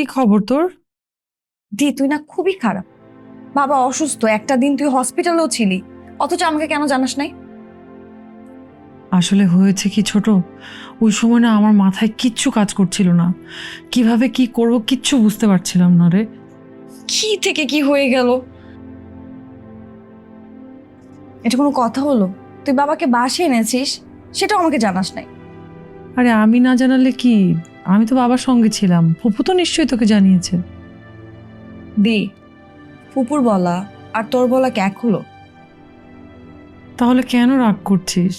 কি খবর তোর? দি তুই না খুবই খারাপ। বাবা অসুস্থ একটা দিন তুই হসপিটালেও ছিলি। অথচ আমাকে কেন জানাস নাই? আসলে হয়েছে কি ছোট? ওই সময় না আমার মাথায় কিচ্ছু কাজ করছিল না। কীভাবে কি করব কিচ্ছু বুঝতে পারছিলাম না রে। কি থেকে কি হয়ে গেল? এটা কোনো কথা হলো? তুই বাবাকে বাসে এনেছিস? সেটাও আমাকে জানাস নাই। আরে আমি না জানালে কি? আমি তো বাবার সঙ্গে ছিলাম। ফুপু তো নিশ্চয়ই তোকে জানিয়েছে। দি ফুপুর বলা আর তোর বলা কি এক হলো। তাহলে কেন রাগ করছিস?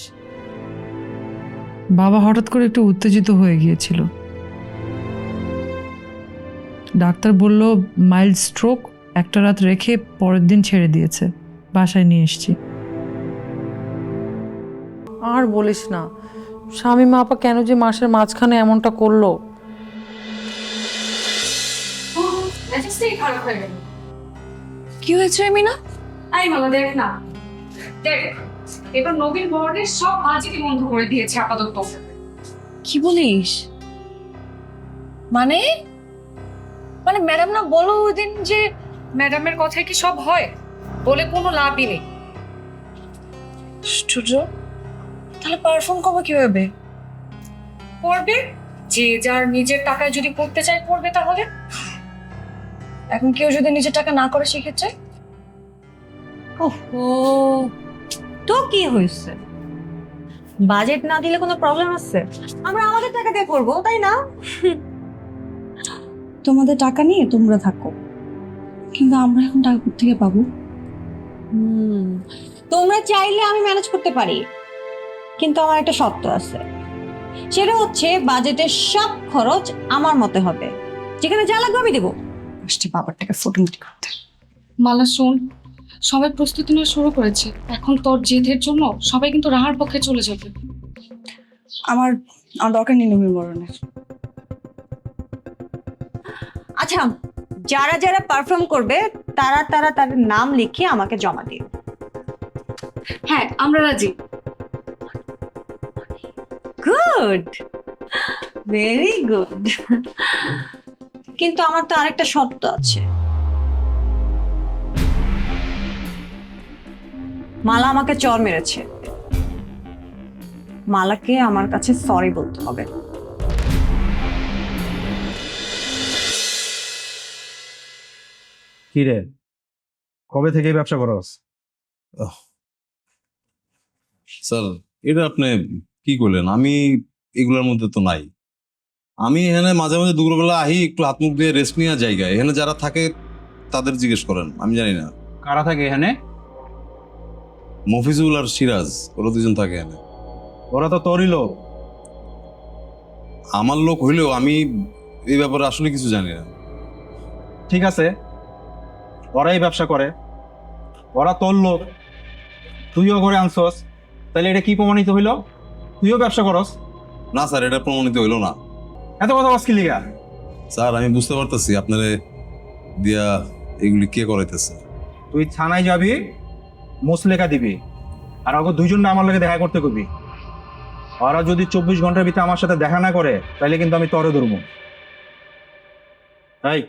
বাবা হঠাৎ করে একটু উত্তেজিত হয়ে গিয়েছিল। ডাক্তার বলল মাইল্ড স্ট্রোক একটা রাত রেখে পরের দিন ছেড়ে দিয়েছে। বাসায় নিয়ে এসেছি। আর বলিস না স্বামী মা আপা কেন যে মাসের মাঝখানে এমনটা করল? কি হয়েছে মিনা আই মালা দেখ না। দেখ এবার নবীন বর্ণের সব আজকে বন্ধ করে দিয়েছে আপাতত। কি বলিস? মানে? মানে ম্যাডাম না বলো ওই দিন যে ম্যাডামের কথায় কি সব হয়? বলে কোনো লাভই নেই। আশ্চর্য। তাহলে পারফর্ম করব কীভাবে? করবে? যে যার নিজের টাকায় যদি করতে চায় করবে তাহলে। এখন কেউ যদি নিজের টাকা না করে সেক্ষেত্রে? ওহো তো কি হয়েছে? বাজেট না দিলে কোনো প্রবলেম আছে? আমরা আমাদের টাকা দিয়ে করব তাই না? তোমাদের টাকা নিয়ে তোমরা থাকো। কিন্তু আমরা এখন টাকা থেকে পাবো? হুম তোমরা চাইলে আমি ম্যানেজ করতে পারি। কিন্তু আমার একটা শর্ত আছে। সেটা হচ্ছে বাজেটের সব খরচ আমার মতে হবে। যেখানে যা লাগবে আমি দেবো। আসছে বাবার টাকা ফোটনটি করতে। মালা শোন সবাই প্রস্তুতি নেওয়া শুরু করেছে। এখন তোর জেদের জন্য সবাই কিন্তু রাহার পক্ষে চলে যাবে। আমার আমার দরকার নেই নবীন বরণের। আচ্ছা যারা যারা পারফর্ম করবে তারা তারা তাদের নাম লিখে আমাকে জমা দিও। হ্যাঁ আমরা রাজি। গুড ভেরি গুড কিন্তু আমার তো আরেকটা শর্ত আছে। মালা আমাকে চর মেরেছে। মালাকে আমার কাছে সরি বলতে হবে। কি রে? কবে থেকে এই ব্যবসা করস? স্যার এটা আপনি কি করলেন? আমি এগুলোর মধ্যে তো নাই। আমি এখানে মাঝে মাঝে দুপুরবেলা আহি একটু হাত মুখ দিয়ে রেস্ট নেওয়ার জায়গায় এখানে যারা থাকে তাদের জিজ্ঞেস করেন আমি জানি না। কারা থাকে এখানে? মফিজুল আর সিরাজ ওরা দুজন থাকে এখানে। ওরা তো তোরই লোক। আমার লোক হইলেও আমি এই ব্যাপারে আসলে কিছু জানি না। ঠিক আছে। ওরাই ব্যবসা করে। ওরা তোর লোক। তুইও করে আনছস। তাহলে এটা কি প্রমাণিত হইল? তুইও ব্যবসা করস। না স্যার এটা প্রমাণিত হইল না। এত কথা বস কি লিগা? স্যার আমি বুঝতে পারতেছি আপনারে দিয়া এগুলি কে করাইতেছে। তুই থানায় যাবি মুসলেকা দিবি আর ওকে দুইজনটা আমার লাগে দেখা করতে করবি ওরা যদি চব্বিশ ঘণ্টার ভিতরে আমার সাথে দেখা না করে তাহলে কিন্তু আমি তরে ধরবো। তাই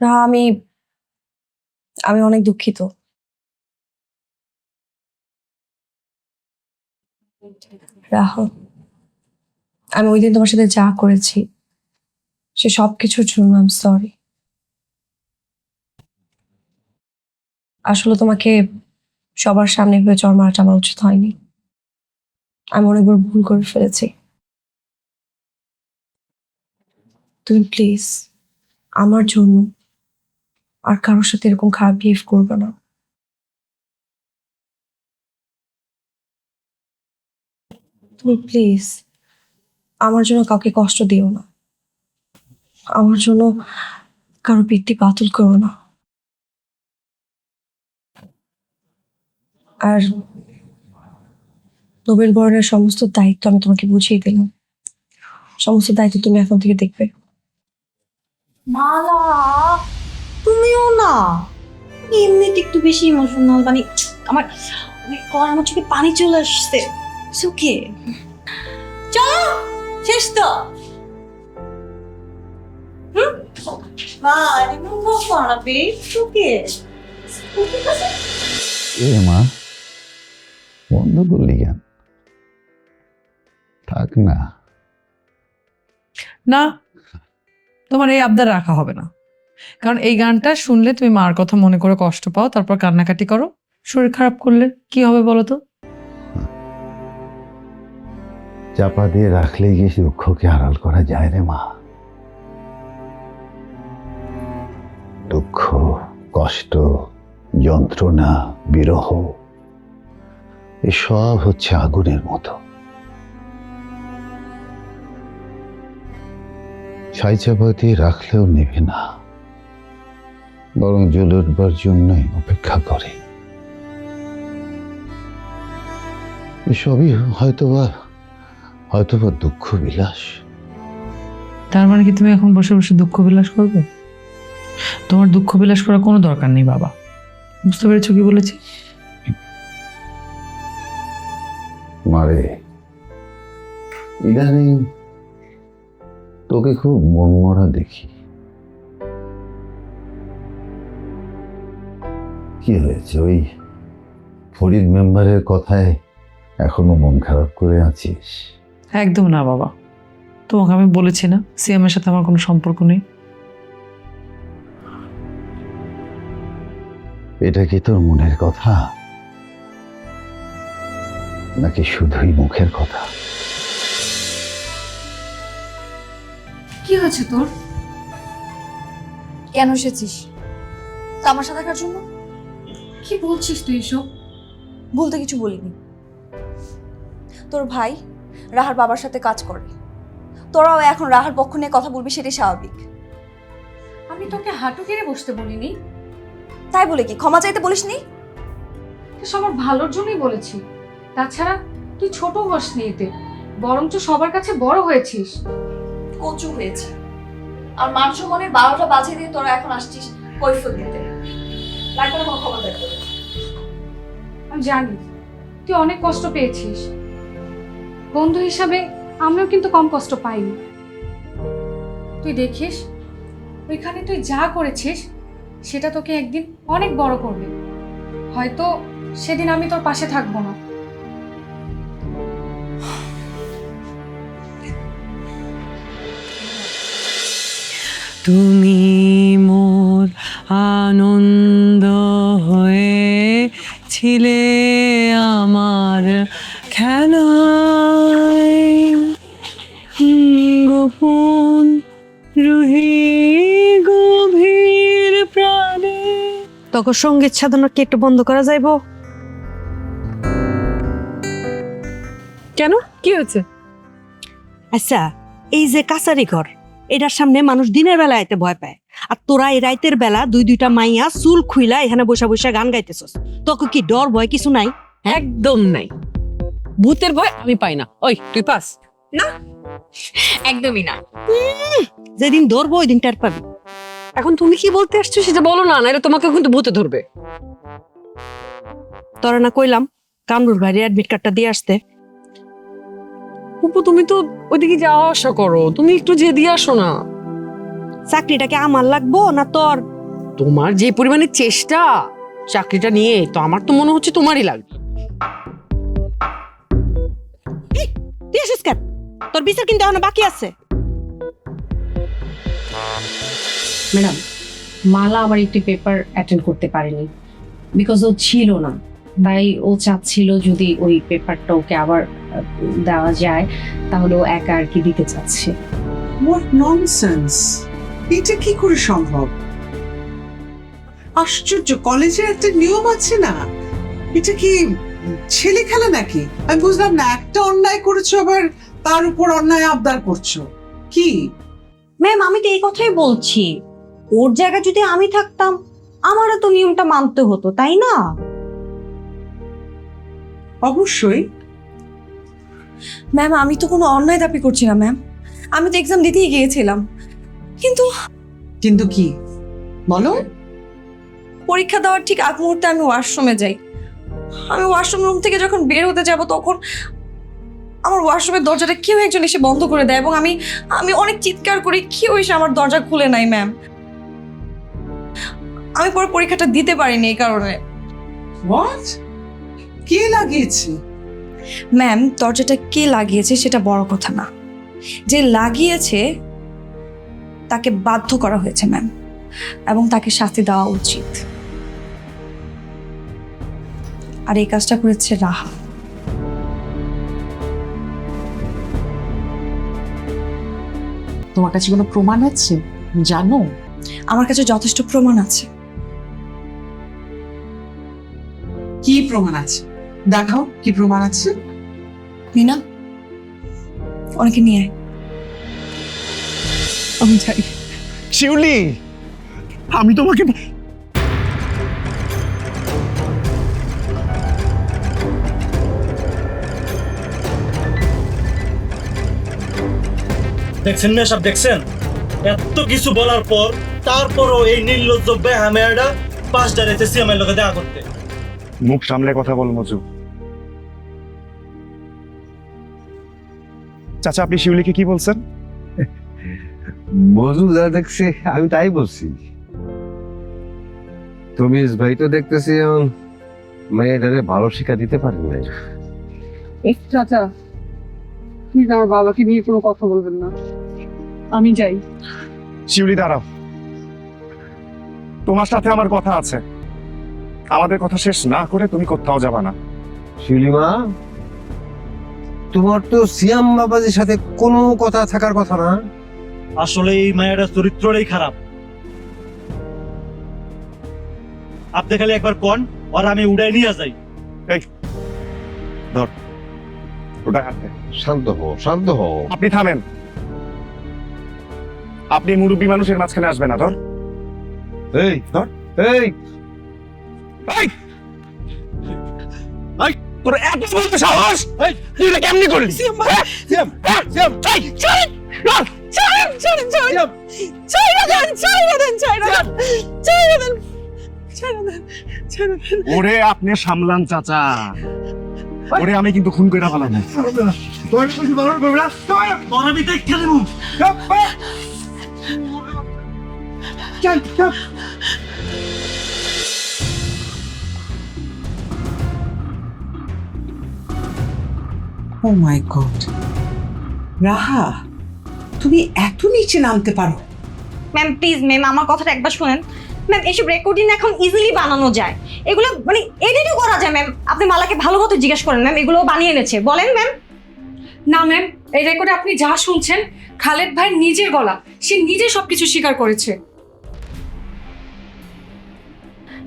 রাহা আমি আমি অনেক দুঃখিত। রাহা আমি ওই দিন তোমার সাথে যা করেছি, সে সব কিছুর জন্য আম সরি আসলে তোমাকে সবার সামনে এভাবে চর মারাটা আমার উচিত হয়নি। আমি অনেকবার ভুল করে ফেলেছি। তুমি প্লিজ আমার জন্য আর কারোর সাথে এরকম খারাপ বিহেভ করবে না। তুমি প্লিজ আমার জন্য কাউকে কষ্ট দিও না। আমার জন্য কারও বৃত্তি বাতিল করো না। আর নোবেল বরণের সমস্ত দায়িত্ব আমি তোমাকে বুঝিয়ে দিলাম। সমস্ত দায়িত্ব তুমি এখন থেকে দেখবে। মালা তুমিও না। এমনিতে একটু বেশি ইমোশনাল মানে আমার কর আমার চোখে পানি চলে আসছে। সুখে চলো শেষ তো। হুম? মা রিমুভ করাবে সুখে এ মা। বন্ধ করলি কেন থাক না। না তোমার এই আবদার রাখা হবে না। কারণ এই গানটা শুনলে তুমি মার কথা মনে করে কষ্ট পাও তারপর কান্নাকাটি করো। শরীর খারাপ করলে কি হবে বলো তো? চাপা দিয়ে রাখলে গিয়ে দুঃখকে আড়াল করা যায় রে মা। দুঃখ কষ্ট যন্ত্রণা বিরহ এসব হচ্ছে আগুনের মতো। ছাই চাপা দিয়ে রাখলেও নেবে না, বরং জ্বলে উঠবার জন্যই অপেক্ষা করে। এসবই হয়তোবা হয়তোবা দুঃখ বিলাস। তার মানে কি তুমি এখন বসে বসে দুঃখ বিলাস করবে? তোমার দুঃখ বিলাস করার কোনো দরকার নেই, বাবা। বুঝতে পেরেছ কি বলেছি? মারে ইদানিং তোকে খুব মনমরা দেখি। কি হয়েছে? ওই ফরিদ মেম্বারের কথায় এখনও মন খারাপ করে আছিস? একদম না বাবা। তোমাকে আমি বলেছি না সিএম এর সাথে আমার কোনো সম্পর্ক নেই। এটা কি তোর মনের কথা? নাকি শুধুই মুখের কথা? কি হয়েছে তোর? কেন এসেছিস? তামাশা দেখার জন্য? কি বলছিস তুই এসব? বলতে কিছু বলিনি। তোর ভাই রাহার বাবার সাথে কাজ করে। তোরাও এখন রাহার পক্ষ নিয়ে কথা বলবি সেটাই স্বাভাবিক। আমি তোকে হাঁটু কেড়ে বসতে বলিনি। তাই বলে কি? ক্ষমা চাইতে বলিসনি? সবার ভালোর জন্যই বলেছি। তাছাড়া তুই ছোট হসনি এতে বরঞ্চ সবার কাছে বড় হয়েছিস। কচু হয়েছে। আর মান সম্মানের বারোটা বাজে দিয়ে তোরা এখন আসছিস কৈফত দিতে। লাগবে না দেখতে আমি জানি তুই অনেক কষ্ট পেয়েছিস। বন্ধু হিসাবে আমিও কিন্তু কম কষ্ট পাইনি। তুই দেখিস ওইখানে তুই যা করেছিস সেটা তোকে একদিন অনেক বড় করবে। হয়তো সেদিন আমি তোর পাশে থাকব না। তুমি মোর আনন্দ হয়ে ছিলে আমার খেলায়। গোপন রুহি গভীর প্রাণে। তখন সংগীত সাধনা কি একটু বন্ধ করা যাইব? কেন? কি হয়েছে? আচ্ছা এই যে কাছারি ঘর এটার সামনে মানুষ দিনের বেলা আইতে ভয় পায়। আর তোরা এই রাইতের বেলা দুই দুইটা মাইয়া চুল খুইলা এখানে বসে বসে গান গাইতেছস। তোকে কি ডর ভয় কিছু নাই? একদম নাই। ভূতের ভয় আমি পাই না। ওই তুই পাস? না। একদমই না। যেদিন ধরবো ওই দিন টের পাবি। এখন তুমি কি বলতে আসছো সেটা বলো না নাহলে তোমাকে কিন্তু ভূতে ধরবে। তোরা না কইলাম কামরুর ভাইয়ের অ্যাডমিট কার্ডটা দিয়ে আসতে। উপু তুমি তো ওইদিকে যাওয়া আসা করো। তুমি একটু যে দিয়ে আসো না। চাকরিটাকে আমার লাগবো না তোর? তোমার যে পরিমাণে চেষ্টা চাকরিটা নিয়ে তো আমার তো মনে হচ্ছে তোমারই লাগবে। তুই আসিস কেন? তোর বিচার কিন্তু এখনও বাকি আছে। ম্যাডাম মালা আবার একটি পেপার অ্যাটেন্ড করতে পারেনি। বিকজ ও ছিল না। তাই ও চাচ্ছিল যদি ওই পেপারটা ওকে আবার দেওয়া যায় তাহলে ও একা আর কি দিতে চাচ্ছে? হোয়াট ননসেন্স এটা কি করে সম্ভব? আশ্চর্য কলেজে একটা নিয়ম আছে না? এটা কি ছেলে খেলা নাকি? আমি বুঝলাম না একটা অন্যায় করেছ আবার তার উপর অন্যায় আবদার করছ। কি? ম্যাম আমি তো এই কথাই বলছি। ওর জায়গায় যদি আমি থাকতাম আমারও তো নিয়মটা মানতে হতো তাই না? অবশ্যই। ম্যাম আমি তো কোনো অন্যায় দাবি করছি না ম্যাম আমি তো এক্সাম দিতেই গিয়েছিলাম। কিন্তু কিন্তু কি? বলো। পরীক্ষা দেওয়ার ঠিক আগ মুহূর্তে আমি ওয়াশরুমে যাই। আমি ওয়াশরুম রুম থেকে যখন বের হতে যাব তখন আমার ওয়াশরুমের দরজাটা কেউ একজন এসে বন্ধ করে দেয় এবং আমি আমি অনেক চিৎকার করি কেউ এসে আমার দরজা খুলে নাই ম্যাম আমি পরে পরীক্ষাটা দিতে পারিনি এই কারণে। হোয়াট কে লাগিয়েছে? ম্যাম দরজাটা কে লাগিয়েছে সেটা বড় কথা না। যে লাগিয়েছে তাকে বাধ্য করা হয়েছে ম্যাম এবং তাকে শাস্তি দেওয়া উচিত। আর এই কাজটা করেছে রাহা। তোমার কাছে কোনো প্রমাণ আছে? জানো? আমার কাছে যথেষ্ট প্রমাণ আছে। কি প্রমাণ আছে? দেখাও কি প্রমাণ আছে। মিনা অনেকে নিয়ে আয়। আমি চাই শিউলি আমি তোমাকে দেখছেন না সব দেখছেন? এত কিছু বলার পর তারপরও এই নির্লজ্জ বেহামেয়াটা পাশ ডাইরেক্টে সিএমের লোকে দেখা করতে। মুখ সামলে কথা বল মজু চাচা আপনি শিউলিকে কি বলছেন? মজু যা দেখছে আমি তাই বলছি। তুমি ভাই তো দেখতেছি এখন মেয়েটারে ভালো শিক্ষা দিতে পারেন নাই। চাচা প্লিজ আমার বাবাকে নিয়ে কোনো কথা বলবেন না। আমি যাই। শিউলি দাঁড়াও। তোমার সাথে আমার কথা আছে। আমাদের কথা শেষ না করে তুমি কোথাও যাবা না। শিউলিমা তোমার তো সিয়াম বাবাজির সাথে কোনো কথা থাকার কথা না। আসলে এই মায়ের চরিত্রটাই খারাপ। আপনি খালি একবার কন আর আমি উড়াই নিয়ে যাই। ধর ওটা হাতে। শান্ত হও শান্ত হও। আপনি থামেন। আপনি মুরব্বী মানুষের মাঝখানে আসবেন না ধর। এই ধর। এই! এই! তোর এত বলতে সাহস তুই এটা কেমনি করলি হ্যাঁ? ওরে আপনি সামলান চাচা ওরে আমি কিন্তু খুন করে ফেলাম তোর ও মাই গড রাহা তুমি এত নিচে নামতে পারো। ম্যাম প্লিজ ম্যাম আমার কথাটা একবার শুনেন। ম্যাম এইসব রেকর্ডিং এখন ইজিলি বানানো যায়। এগুলো মানে এডিটও করা যায় ম্যাম আপনি মালাকে ভালো মতো জিজ্ঞেস করেন ম্যাম এগুলো বানিয়ে এনেছে। বলেন ম্যাম না ম্যাম এই রেকর্ডে আপনি যা শুনছেন খালেদ ভাই নিজের গলা সে নিজে সবকিছু স্বীকার করেছে।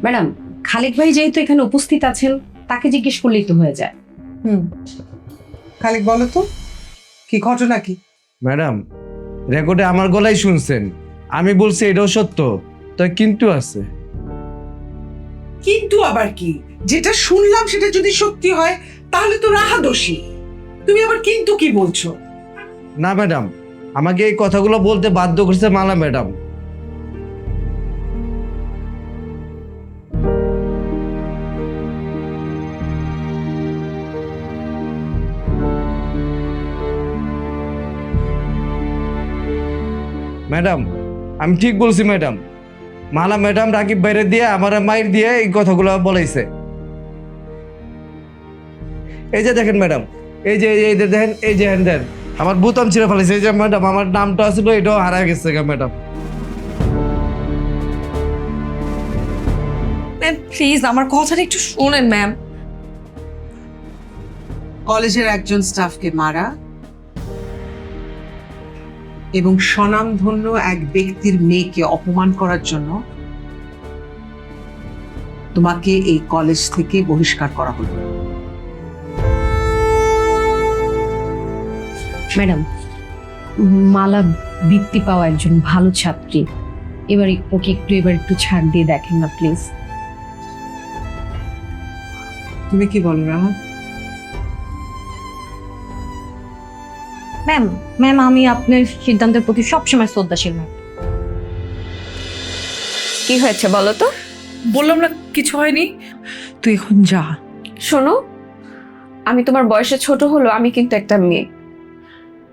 ম্যাডাম খালিদ ভাই যেহেতু এখানে উপস্থিত আছেন তাকে জিজ্ঞেস করলেই তো হয়ে যায়। হুম। খালিক বলো তো কি ঘটনা কি? ম্যাডাম রেকর্ডে আমার গলাই শুনছেন। আমি বলছি এটাও সত্য তো কিন্তু আছে। কিন্তু আবার কি? যেটা শুনলাম সেটা যদি সত্যি হয় তাহলে তো রাহা দোষী। তুমি আবার কিন্তু কি বলছো? না ম্যাডাম আমাকে এই কথাগুলো বলতে বাধ্য করছে মালা ম্যাডাম। ম্যাডাম আমি ঠিক বলছি ম্যাডাম। মালা ম্যাডাম রাকিব বাইরে দিয়ে আমার মায়ের দিয়ে এই কথাগুলো বলাইছে। এই যে দেখেন ম্যাডাম এই যে এই যে দেখেন এই যে হ্যান্ডেন আমার বুতাম ছিঁড়ে ফেলেছে। এই যে ম্যাডাম আমার নামটা ছিল এটাও হারা গেছে ম্যাডাম। ম্যাম প্লিজ আমার কথাটা একটু শোনেন ম্যাম। কলেজের একজন স্টাফকে মারা এবং স্বনামধন্য এক ব্যক্তির মেয়েকে অপমান করার জন্য তোমাকে এই কলেজ থেকে বহিষ্কার করা হলো। ম্যাডাম মালা বৃত্তি পাওয়া একজন ভালো ছাত্রী। এবার ওকে একটু এবার একটু ছাড় দিয়ে দেখেন না প্লিজ। তুমি কি বলো রাহা ম্যাম ম্যাম আমি আপনার সিদ্ধান্তের প্রতি সবসময় শ্রদ্ধাশীল ম্যাম কি হয়েছে বলো তো? বললাম না কিছু হয়নি। তুই এখন যা। শোনো আমি তোমার বয়সে ছোট হলো আমি কিন্তু একটা মেয়ে।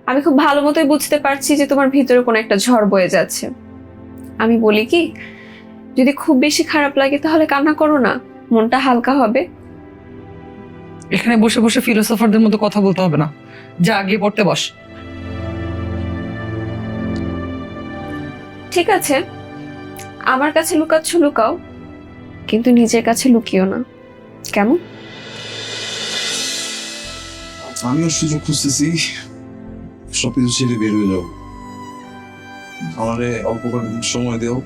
আমি খুব ভালো মতোই বুঝতে পারছি যে তোমার ভিতরে কোনো একটা ঝড় বয়ে যাচ্ছে। আমি বলি কি যদি খুব বেশি খারাপ লাগে তাহলে কান্না করো না মনটা হালকা হবে। এখানে বসে বসে ফিলোসফারদের মতো কথা বলতে হবে না। যা গিয়ে পড়তে বস। ঠিক আছে। আমার কাছে লুকাচ্ছ লুকাও। কিন্তু নিজের কাছে লুকিও না। কেমন? আমিও সুযোগ খুঁজতেছি। সবকিছু ছেড়ে বের হয়ে যাব আমারে অল্প সময় দেও।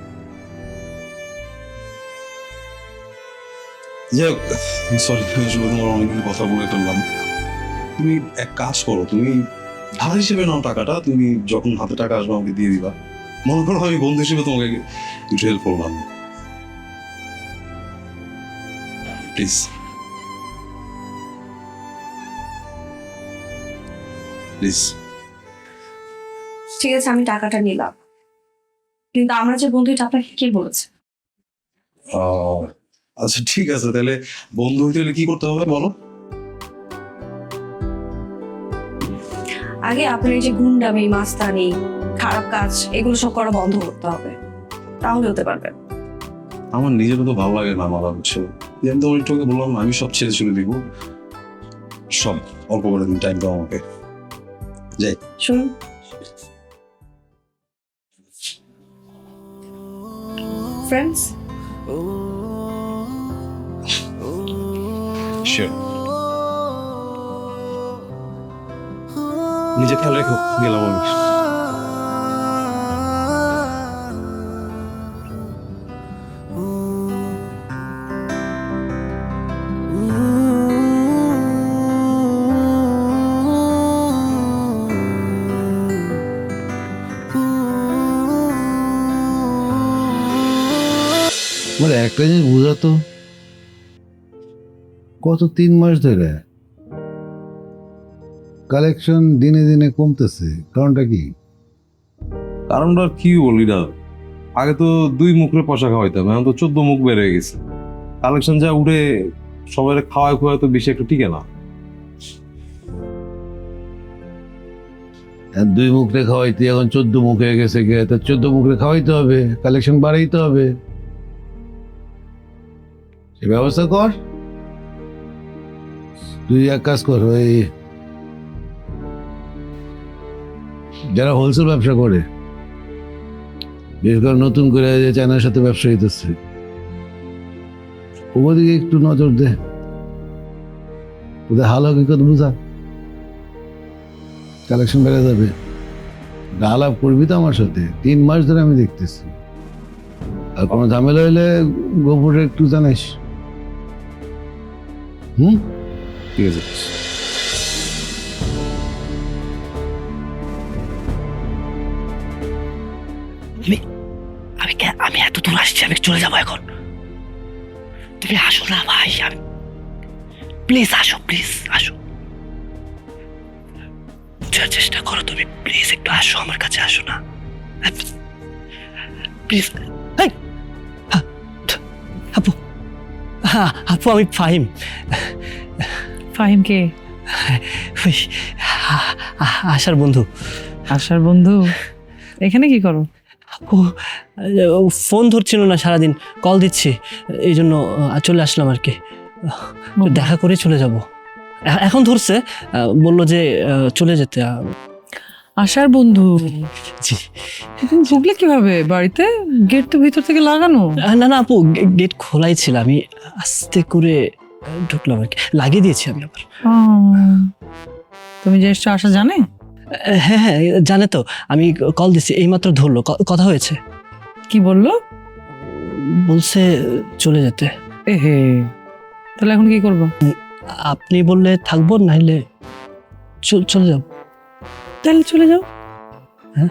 যাই হোক সরি তোমার অনেকগুলো কথা বলে ফেললাম। তুমি এক কাজ করো তুমি ধার হিসেবে নাও টাকাটা তুমি যখন হাতে টাকা আসবে আমাকে দিয়ে দিবা। মনে করো আমি বন্ধু হিসেবে তোমাকে একটু হেল্প করলাম। প্লিজ প্লিজ ঠিক আছে আমি টাকাটা নিলাম। কিন্তু আমরা যে বন্ধু এটা আপনাকে কে বলেছে? আচ্ছা ঠিক আছে তাহলে বন্ধু হইতে হলে কি করতে হবে বলো? আগে আপনার এই যে গুন্ডামি মাস্তানি খারাপ কাজ এগুলো সব করা বন্ধ করতে হবে। তাহলে হতে পারবে আমার নিজেরও তো ভালো লাগে না মারা হচ্ছে। আমি তোমার একটু বললাম আমি সব ছেড়ে চলে দিব। সব অল্প করে দিন টাইম দাও আমাকে। যাই। শুনুন। ফ্রেন্ডস শিওর নিজে খেয়াল রেখো গেলাম আমি। মানে একটা জিনিস বোঝাতো গত তিন মাস ধরে? কালেকশন দিনে দিনে কমতেছে। কারণটা কি? কারণটা কি বলি না। আগে তো দুই মুখরে পয়সা খাওয়াইতাম এখন তো চোদ্দ মুখ বেড়ে গেছে। কালেকশন যা উঠে সবাই খাওয়ায় খাওয়ায় তো বেশি একটু টিকে না। দুই মুখরে খাওয়াইতে এখন চোদ্দ মুখ হয়ে গেছে গে তা চোদ্দ মুখরে খাওয়াইতে হবে কালেকশন বাড়াইতে হবে। সে ব্যবস্থা কর। তুই এক কাজ কর, ওই যারা হোলসেল ব্যবসা করে, বিশেষ করে নতুন করে যে চায়নার সাথে ব্যবসা হইতেছে ওদিকে একটু নজর দে। ওদের হাল হকিকত বুঝা। কালেকশন বেড়ে যাবে। আলাপ করবি তো আমার সাথে, তিন মাস ধরে আমি দেখতেছি। আর কোনো ঝামেলা হইলে গোপুরে একটু জানাইস হুম? ঠিক আমি কে- আমি এত দূর আসছি, আমি চলে যাব এখন। তুমি আসো না ভাই, আমি প্লিজ আসো প্লিজ আসো। বুঝার চেষ্টা করো তুমি প্লিজ একটু আসো, আমার কাছে আসো না। প্লিজ আপু হ্যাঁ আপু, আমি ফাহিম ফাহিম কে ওই, আশার বন্ধু। আশার বন্ধু? এখানে কি করো? ও ফোন ধরছিল না সারাদিন কল দিচ্ছি এই জন্য চলে আসলাম আর কি। দেখা করে চলে যাব। এখন ধরছে বলল যে চলে যেতে আশার বন্ধু? জি। ঢুকলে কীভাবে? বাড়িতে? গেট তো ভিতর থেকে লাগানো। না না আপু গেট খোলাই ছিল আমি আস্তে করে ঢুকলাম আর কি লাগিয়ে দিয়েছি আমি আবার। তুমি যে এসছো আশা জানে? হ্যাঁ হ্যাঁ জানে তো আমি কল দিচ্ছি এইমাত্র ধরলো কথা হয়েছে। কি বলল? বলছে চলে যেতে। এ হে তাহলে এখন কি করব? আপনি বললে থাকব নাইলে চলে যাও তাহলে চলে যাও। হ্যাঁ?